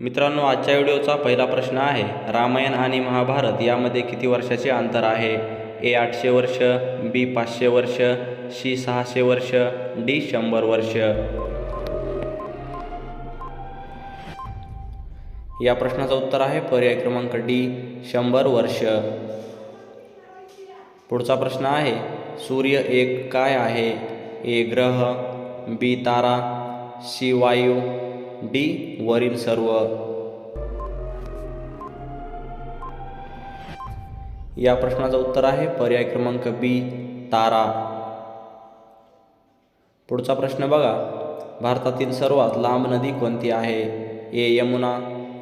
मित्रांनो आजच्या व्हिडिओचा पहिला प्रश्न आहे रामायण आणि महाभारत यामध्ये किती वर्षाचे अंतर आहे? ए आठशे वर्ष बी पाचशे वर्ष सी सहाशे वर्ष डी शंभर वर्ष. या प्रश्नाचं उत्तर आहे पर्याय क्रमांक डी शंभर वर्ष. पुढचा प्रश्न आहे सूर्य एक काय आहे? ए ग्रह बी तारा सी वायू डी वरील सर्व. या प्रश्नाचं उत्तर आहे पर्याय क्रमांक बी तारा. पुढचा प्रश्न बघा. भारतातील सर्वात लांब नदी कोणती आहे? A Yamuna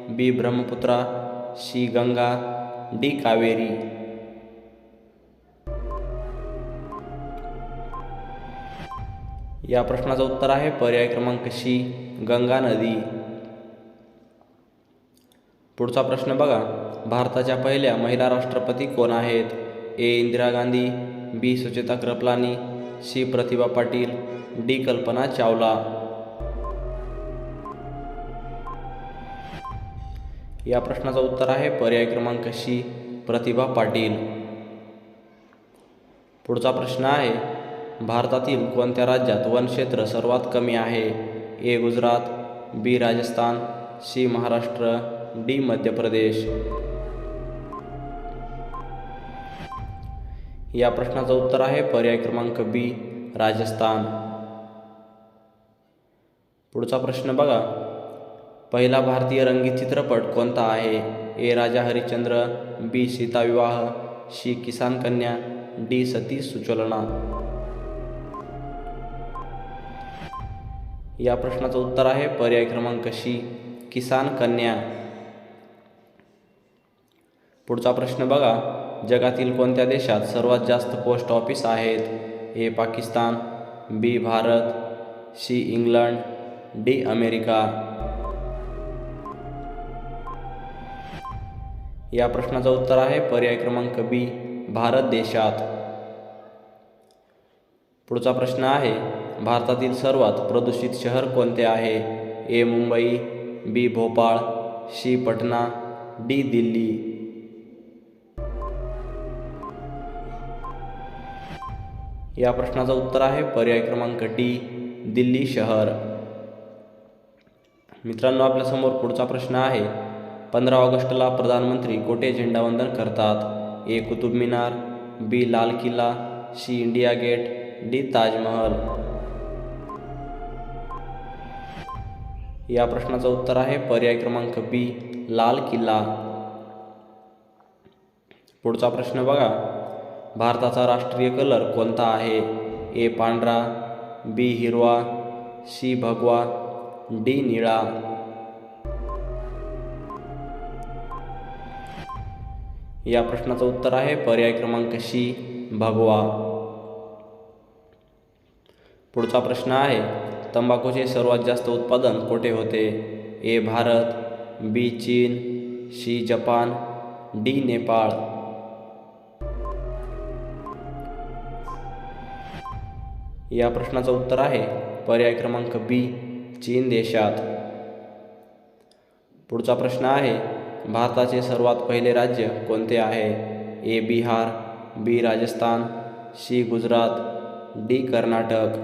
B Brahmaputra C Ganga D Kaveri. या प्रश्नाचं उत्तर आहे पर्याय क्रमांक सी गंगा नदी. पुढचा प्रश्न बघा. भारताच्या पहिल्या महिला राष्ट्रपती कोण आहेत? A. Indira Gandhi B. Sucheta Kripalani C. Pratibha Patil D. Kalpana Chawla. या प्रश्नाचं उत्तर आहे पर्याय क्रमांक सी प्रतिभा पाटील. पुढचा प्रश्न आहे भारतातील कोणत्या राज्यात वनक्षेत्र सर्वात कमी आहे? A. Gujarat B. Rajasthan C. Maharashtra D. Madhya Pradesh. या प्रश्नाचं उत्तर आहे पर्याय क्रमांक बी राजस्थान. पुढचा प्रश्न बघा. पहिला भारतीय रंगीत चित्रपट कोणता आहे? ए. राजा हरिश्चंद्र बी. सीताविवाह सी. किसान कन्या डी. सती सुचलना. या प्रश्नाचं उत्तर आहे. पर्याय क्रमांक शी किसान कन्या. पुढचा प्रश्न बघा. जगातील कोणत्या देशात सर्वात जास्त पोस्ट ऑफिस आहेत? A Pakistan B Bharat C England D America. या प्रश्नाचं उत्तर आहे. पर्याय क्रमांक बी भारत देशात. पुढचा प्रश्न आहे भारतातील सर्वात प्रदूषित शहर कोणते आहे? A Mumbai B Bhopal C Patna D Delhi. या प्रश्नाचं उत्तर आहे पर्याय क्रमांक डी दिल्ली शहर. मित्रांनो आपल्यासमोर पुढचा प्रश्न आहे. पंधरा ऑगस्टला प्रधानमंत्री कोठे झेंडावंदन करतात? ए Qutub Minar B Lal Qila C India Gate D Taj Mahal. या प्रश्नाचं उत्तर आहे पर्याय क्रमांक बी लाल किल्ला. पुढचा प्रश्न बघा. भारताचा राष्ट्रीय कलर कोणता आहे? ए पांढरा बी हिरवा सी भगवा डी निळा. या प्रश्नाचं उत्तर आहे पर्याय क्रमांक सी भगवा. पुढचा प्रश्न आहे तंबाखूचे सर्वात जास्त उत्पादन कोठे होते? ए भारत बी चीन सी जपान डी नेपाळ. या प्रश्नाचं उत्तर आहे पर्याय क्रमांक बी चीन देशात. पुढचा प्रश्न आहे भारताचे सर्वात पहिले राज्य कोणते आहे? A Bihar B Rajasthan C Gujarat. D Karnataka.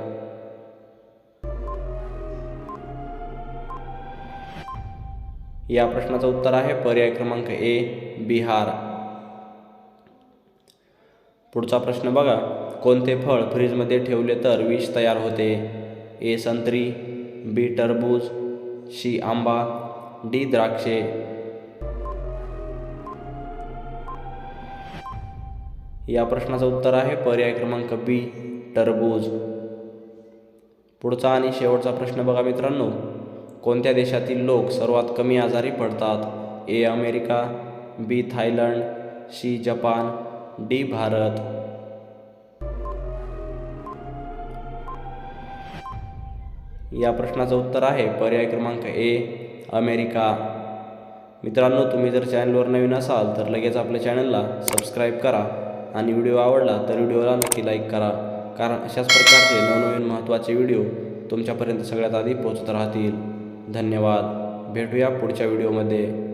या प्रश्नाचं उत्तर आहे पर्याय क्रमांक ए बिहार. पुढचा प्रश्न बघा. कोणते फळ फ्रीजमध्ये ठेवले तर विष तयार होते? ए संत्री बी टरबूज सी आंबा डी द्राक्षे. या प्रश्नाचं उत्तर आहे पर्याय क्रमांक बी टरबूज. पुढचा आणि शेवटचा प्रश्न बघा मित्रांनो. कोणत्या देशातील लोक सर्वात कमी आजारी पडतात? A America B Thailand C Japan D Bharat. या प्रश्नाचं उत्तर आहे पर्याय क्रमांक ए अमेरिका. मित्रांनो तुम्ही जर चॅनलवर नवीन असाल तर लगेच आपल्या चॅनलला सबस्क्राईब करा आणि व्हिडिओ आवडला तर व्हिडिओला नक्की लाईक करा. कारण अशाच प्रकारचे नवनवीन महत्त्वाचे व्हिडिओ तुमच्यापर्यंत सगळ्यात आधी पोचत राहतील. धन्यवाद. भेटूया पुढच्या व्हिडिओमध्ये.